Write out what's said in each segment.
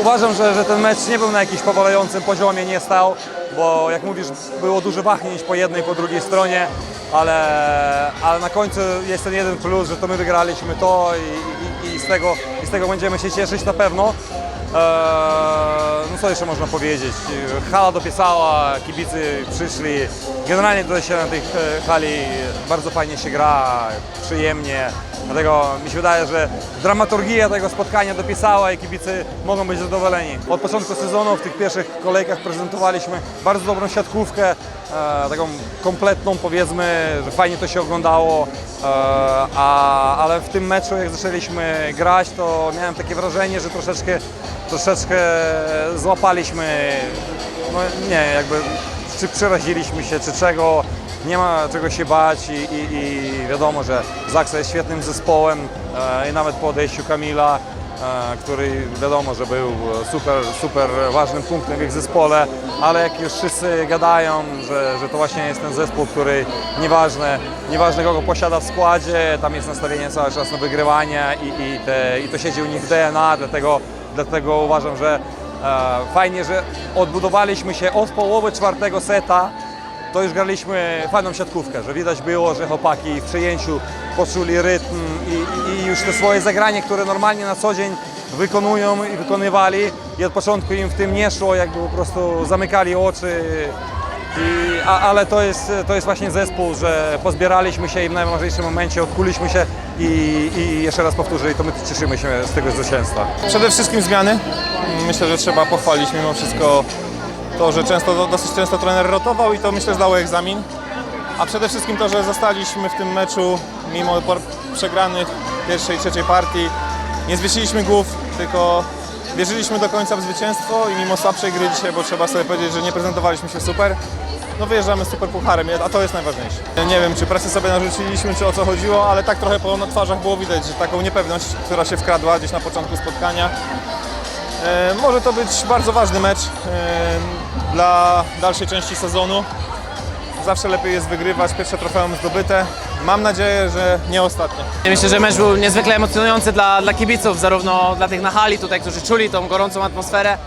uważam, że, że ten mecz nie był na jakimś powalającym poziomie, nie stał, bo jak mówisz, było dużo wahnięć po jednej, po drugiej stronie, ale, ale na końcu jest ten jeden plus, że to my wygraliśmy to i, i, i, z, tego, i z tego będziemy się cieszyć na pewno. Eee, no co jeszcze można powiedzieć? Hala dopisała, kibicy przyszli. Generalnie tutaj się na tej e, hali bardzo fajnie się gra, przyjemnie. Dlatego mi się wydaje, że dramaturgia tego spotkania dopisała i kibice mogą być zadowoleni. Od początku sezonu w tych pierwszych kolejkach prezentowaliśmy bardzo dobrą siatkówkę, e, taką kompletną powiedzmy, że fajnie to się oglądało, e, a, ale w tym meczu jak zaczęliśmy grać, to miałem takie wrażenie, że troszeczkę, troszeczkę złapaliśmy, no nie, jakby czy przeraziliśmy się, czy czego, nie ma czego się bać i, i, i wiadomo, że Zaksa jest świetnym zespołem e, i nawet po odejściu Kamila, e, który wiadomo, że był super, super ważnym punktem w ich zespole, ale jak już wszyscy gadają, że, że to właśnie jest ten zespół, który nieważne, nieważne kogo posiada w składzie, tam jest nastawienie cały czas na wygrywanie i, i, te, i to siedzi u nich w DNA, dlatego, dlatego uważam, że E, Fajnie, że odbudowaliśmy się od połowy czwartego seta. To już graliśmy fajną siatkówkę, że widać było, że chłopaki w przejęciu poczuli rytm i, i już te swoje zagranie, które normalnie na co dzień wykonują i wykonywali i od początku im w tym nie szło, jakby po prostu zamykali oczy. I, a, ale to jest, to jest właśnie zespół, że pozbieraliśmy się i w najważniejszym momencie odkuliśmy się i, i jeszcze raz powtórzę, i to my cieszymy się z tego zwycięstwa. Przede wszystkim zmiany. Myślę, że trzeba pochwalić mimo wszystko to, że często, dosyć często trener rotował i to myślę zdało egzamin. A przede wszystkim to, że zostaliśmy w tym meczu mimo przegranych pierwszej, trzeciej partii. Nie zwiesiliśmy głów, tylko wierzyliśmy do końca w zwycięstwo i mimo słabszej gry dzisiaj, bo trzeba sobie powiedzieć, że nie prezentowaliśmy się super, no wyjeżdżamy super pucharem, a to jest najważniejsze. Nie wiem, czy presję sobie narzuciliśmy, czy o co chodziło, ale tak trochę po twarzach było widać, że taką niepewność, która się wkradła gdzieś na początku spotkania. E, Może to być bardzo ważny mecz e, dla dalszej części sezonu. Zawsze lepiej jest wygrywać, pierwsze trofeum zdobyte. Mam nadzieję, że nie ostatnie. Myślę, że mecz był niezwykle emocjonujący dla, dla kibiców, zarówno dla tych na hali tutaj, którzy czuli tą gorącą atmosferę,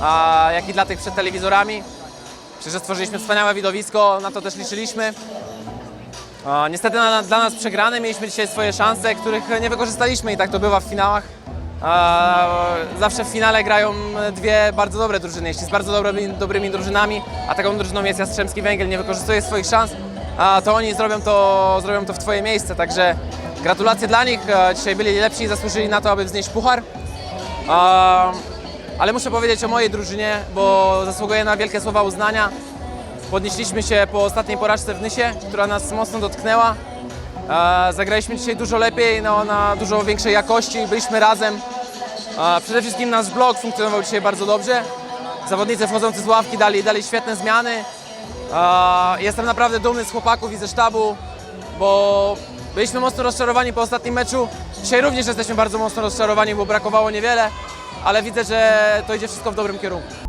a, jak i dla tych przed telewizorami. Myślę, że stworzyliśmy wspaniałe widowisko, na to też liczyliśmy. A, niestety na, dla nas przegrane, mieliśmy dzisiaj swoje szanse, których nie wykorzystaliśmy i tak to bywa w finałach. Zawsze w finale grają dwie bardzo dobre drużyny. Jeśli z bardzo dobrymi, dobrymi drużynami, a taką drużyną jest Jastrzębski Węgiel, nie wykorzystuje swoich szans, to oni zrobią to, zrobią to w Twoje miejsce. Także gratulacje dla nich. E, Dzisiaj byli lepsi i zasłużyli na to, aby wznieść puchar. Ale muszę powiedzieć o mojej drużynie, bo zasługuje na wielkie słowa uznania. Podnieśliśmy się po ostatniej porażce w Nysie, która nas mocno dotknęła. Zagraliśmy dzisiaj dużo lepiej, no, na dużo większej jakości, byliśmy razem. Przede wszystkim nasz blok funkcjonował dzisiaj bardzo dobrze. Zawodnicy wchodzący z ławki dali, dali świetne zmiany. Jestem naprawdę dumny z chłopaków i ze sztabu, bo byliśmy mocno rozczarowani po ostatnim meczu. Dzisiaj również jesteśmy bardzo mocno rozczarowani, bo brakowało niewiele, ale widzę, że to idzie wszystko w dobrym kierunku.